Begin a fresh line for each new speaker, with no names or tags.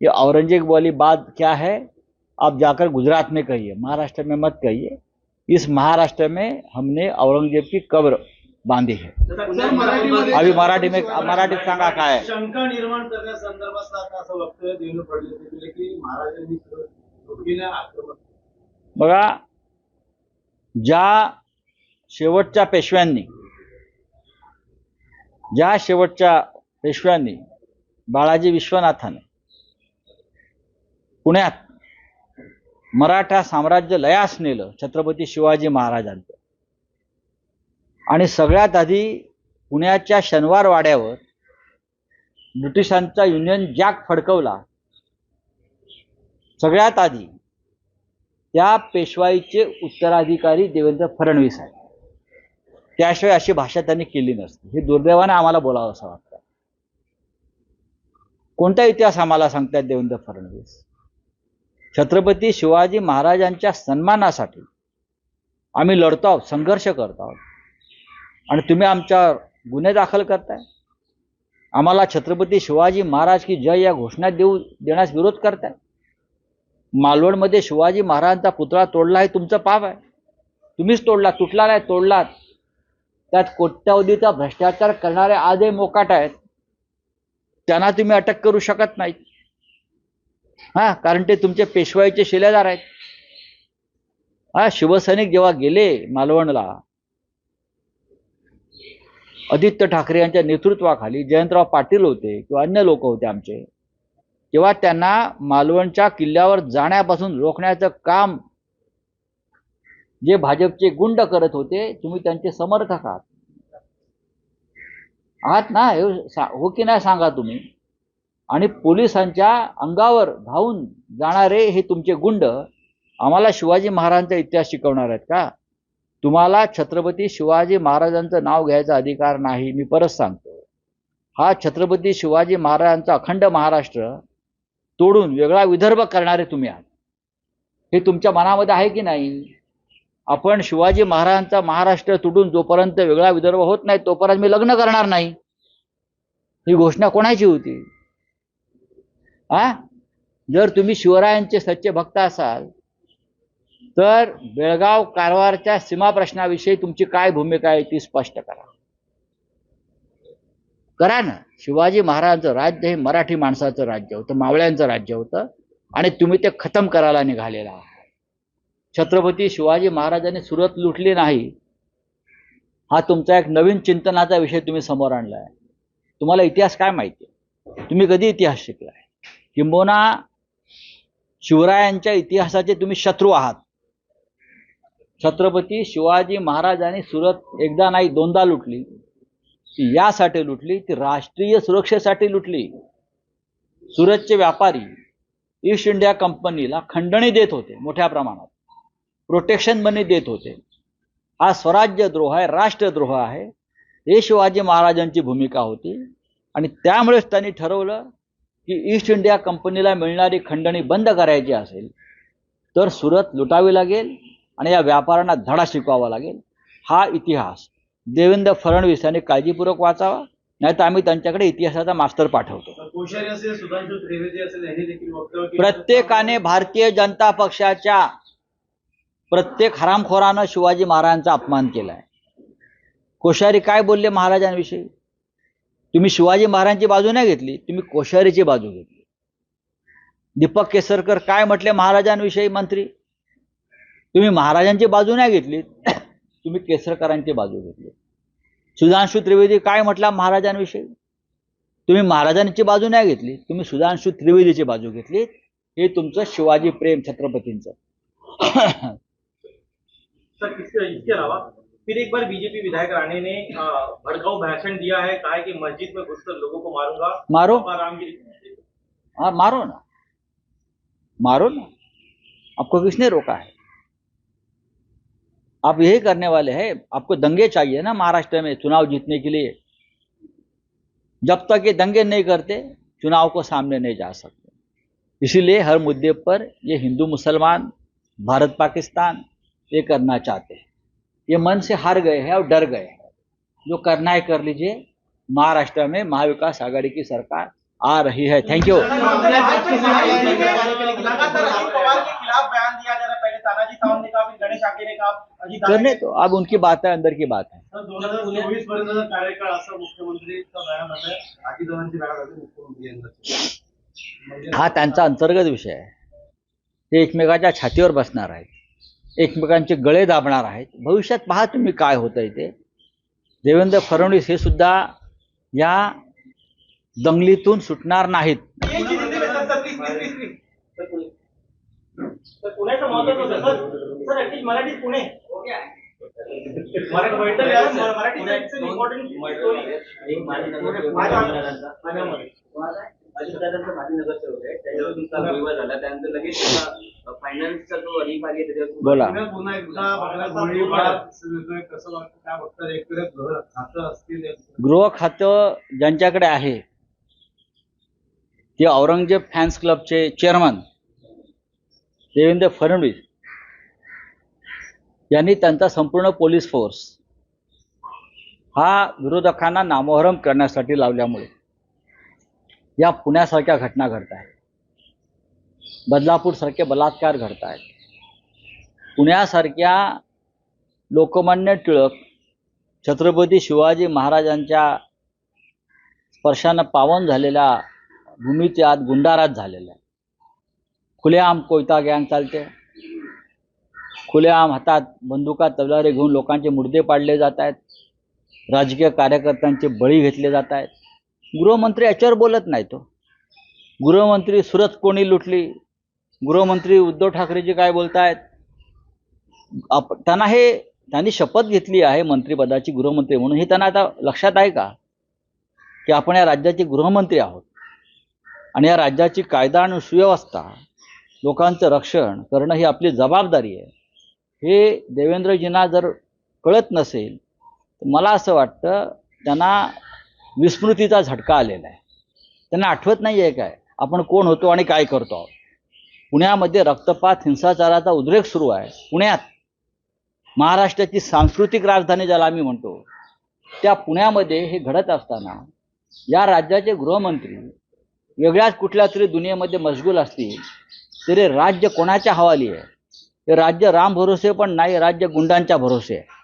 ये औरंगज़ेब वाली बात क्या है? आप जाकर गुजरात में कहिए महाराष्ट्र में मत कहिए। इस महाराष्ट्र में हमने औरंगज़ेब की कब्र बांधी है। अभी मराठी में मराठी सांगा काय आहे.
शंका निर्माण करण्यासंदर्भात असं वक्तव्य की महाराजांनी
बघा ज्या शेवटच्या पेशव्यांनी ज्या शेवटच्या पेशव्यांनी बाळाजी विश्वनाथाने पुण्यात मराठा साम्राज्य लयास नेलं छत्रपती शिवाजी महाराजांचं. आणि सगळ्यात आधी पुण्याच्या शनिवार वाड्यावर ब्रिटिशांचा युनियन जॅक फडकवला. सगळ्यात आधी त्या पेशवाईचे उत्तराधिकारी देवेंद्र फडणवीस आहेत. त्याशिवाय अशी भाषा त्यांनी केली नसती. हे दुर्दैवाने आम्हाला बोलावं असं वाटतं. कोणता इतिहास आम्हाला सांगतात देवेंद्र फडणवीस? छत्रपती शिवाजी महाराजांच्या सन्मानासाठी आम्ही लढतो आहोत संघर्ष करत आहोत. आणि तुम्ही आमच्यावर गुन्हे दाखल करताय. आम्हाला छत्रपती शिवाजी महाराज की जय या घोषणा देऊ देण्यास विरोध करताय. मालवणमध्ये शिवाजी महाराजांचा पुतळा तोडला हे तुमचं पाप आहे. तुम्हीच तोडला तुटला नाही तोडलात. त्यात कोट्यावधीचा भ्रष्टाचार करणारे आजही मोकाट आहेत. त्यांना तुम्ही अटक करू शकत नाही हा कारण ते तुमचे पेशवाईचे शिलेदार आहेत. हा शिवसैनिक जेव्हा गेले मालवणला आदित्य ठाकरे यांच्या नेतृत्वाखाली जयंतराव पाटील होते किंवा अन्य लोक होते आमचे तेव्हा त्यांना मालवणच्या किल्ल्यावर जाण्यापासून रोखण्याचं काम जे भाजपचे गुंड करत होते तुम्ही त्यांचे समर्थक आहात. आहात ना हो की नाही सांगा तुम्ही? आणि पोलिसांच्या अंगावर धावून जाणारे हे तुमचे गुंड आम्हाला शिवाजी महाराजांचा इतिहास शिकवणार आहेत का? तुम्हाला छत्रपती शिवाजी महाराजांचं नाव घ्यायचा अधिकार नाही मी परत सांगतो. हा छत्रपती शिवाजी महाराजांचा अखंड महाराष्ट्र तोडून वेगळा विदर्भ करणारे तुम्ही आहात. हे तुमच्या मनामध्ये आहे की नाही? आपण शिवाजी महाराजांचा महाराष्ट्र तुटून जोपर्यंत वेगळा विदर्भ होत नाही तोपर्यंत मी लग्न करणार नाही. ही घोषणा कोणाची होती? आ जर तुम्ही शिवरायांचे सच्चे भक्त असाल तर बेळगाव कारवारच्या सीमा प्रश्नाविषयी तुमची काय भूमिका आहे ती स्पष्ट करा. करा ना. शिवाजी महाराजांचं राज्य हे मराठी माणसाचं राज्य होतं मावळ्यांचं राज्य होतं आणि तुम्ही ते खतम करायला निघालेला आहात. छत्रपती शिवाजी महाराजांनी सुरत लुटली नाही. हा तुमचा एक नवीन चिंतनाचा विषय तुम्ही समोर आणलाय. तुम्हाला इतिहास काय माहिती आहे? तुम्ही कधी इतिहास शिकलाय? किंबोना शिवरायांच्या इतिहासाचे तुम्ही शत्रू आहात. छत्रपती शिवाजी महाराजांनी सुरत एकदा नाही दोनदा लुटली. ती यासाठी लुटली ती राष्ट्रीय सुरक्षेसाठी लुटली. सुरतचे व्यापारी ईस्ट इंडिया कंपनीला खंडणी देत होते मोठ्या प्रमाणात. प्रोटेक्शन मनी देत होते. हा स्वराज्यद्रोह आहे राष्ट्रद्रोह आहे. हे शिवाजी महाराजांची भूमिका होती. आणि त्यामुळेच त्यांनी ठरवलं की ईस्ट इंडिया कंपनीला मिळणारी खंडणी बंद करायची असेल तर सुरत लुटावी लागेल आणि या व्यापाऱ्यांना धडा शिकवावा लागेल. हा इतिहास देवेंद्र फडणवीस यांनी काळजीपूर्वक वाचावा नाही तर आम्ही त्यांच्याकडे इतिहासाचा मास्तर पाठवतो. प्रत्येकाने भारतीय जनता पक्षाच्या प्रत्येक हरामखोरानं शिवाजी महाराजांचा अपमान केलाय. कोश्यारी काय बोलले महाराजांविषयी? तुम्ही शिवाजी महाराजांची बाजू नाही घेतली तुम्ही कोश्यारीची बाजू घेतली. दीपक केसरकर काय म्हटले महाराजांविषयी मंत्री? तुम्ही महाराजांची बाजू नाही घेतली तुम्ही केसरकरांची बाजू घेतली. सुधांशु त्रिवेदी काय म्हटला महाराजांविषयी? तुम्ही महाराजांची बाजू नाही घेतली तुम्ही सुधांशु त्रिवेदीची बाजू घेतली. हे तुमचं शिवाजी प्रेम छत्रपतींचं.
फिर एक बार बीजेपी विधायक राणे ने भड़काऊ भाषण दिया है कहा है कि मस्जिद में घुसकर लोगों को मारूँगा।
मारो। हाँ मारो ना। मारो ना। आपको किसने रोका है? आप यही करने वाले हैं। आपको दंगे चाहिए ना महाराष्ट्र में चुनाव जीतने के लिए। जब तक ये दंगे नहीं करते चुनाव को सामने नहीं जा सकते। इसीलिए हर मुद्दे पर ये हिंदू मुसलमान भारत पाकिस्तान ये करना चाहते हैं। ये मन से हार गए हैं और डर गए हैं। जो करना है कर लीजिए। महाराष्ट्र में महाविकास आघाड़ी की सरकार आ रही है। थैंक यू करने तो अब उनकी बात है अंदर की बात है। हा। अंतर्गत विषय है। ते छाती पर बसना है एकमेकांचे गळे दाबणार आहेत. भविष्यात पहा तुम्ही काय होतंय ते. देवेंद्र फडणवीस हे सुद्धा या दंगलीतून सुटणार नाहीत.
होतं
त्याच्यावर तुमचा विवाद झाला त्यानंतर लगेच फायनान्सचा जो आहे त्याच्यावर
बोला.
पुन्हा एकदा कसं वाटतं काय बघतात एककडे घर खातं असतील
गृह खातं ज्यांच्याकडे आहे ते औरंगजेब फॅन्स क्लबचे चेअरमन देवेंद्र फडणवीस. यांनी त्यांचा संपूर्ण पोलीस फोर्स हा विरोधकांना नामोहरम करण्यासाठी लावल्यामुळे या पुण्यासारख्या घटना घडत आहेत. बदलापूरसारखे बलात्कार घडत आहेत पुण्यासारख्या लोकमान्य टिळक छत्रपती शिवाजी महाराजांच्या स्पर्शानं पावन झालेल्या भूमीच्या आत गुंडारात झालेला आहे खुलेआम कोयता गँग चालते. खुलेआम हातात बंदुका तलवारी घेऊन लोकांचे मुर्दे पाडले जात आहेत राजकीय कार्यकर्त्यांचे बळी घेतले जात आहेत गृहमंत्री याच्यावर बोलत नाही तो हो. गृहमंत्री सुरत कोणी लुटली? गृहमंत्री उद्धव ठाकरेजी काय बोलतायत? आप त्यांना हे त्यांनी शपथ घेतली आहे मंत्रिपदाची गृहमंत्री म्हणून. हे त्यांना आता लक्षात आहे का? की आपण या राज्याचे गृहमंत्री आहोत. आणि या राज्याची कायदा आणि सुव्यवस्था लोकांचं रक्षण करणं ही आपली जबाबदारी आहे. हे देवेंद्रजींना जर कळत नसेल तर मला असं वाटतं त्यांना विस्मृतीचा झटका आलेला आहे. त्यांना आठवत नाही आहे काय? आपण कोण होतो आणि काय करतो आहोत? पुण्यामध्ये रक्तपात हिंसाचाराचा उद्रेक सुरू आहे. पुण्यात महाराष्ट्राची सांस्कृतिक राजधानी ज्याला आम्ही म्हणतो त्या पुण्यामध्ये हे घडत असताना या राज्याचे गृहमंत्री वेगळ्याच कुठल्या तरी दुनियेमध्ये मशगूल असतील तरी राज्य कोणाच्या हवाली आहे? हे राज्य राम भरोसे पण नाही राज्य गुंडांच्या भरोसे आहे.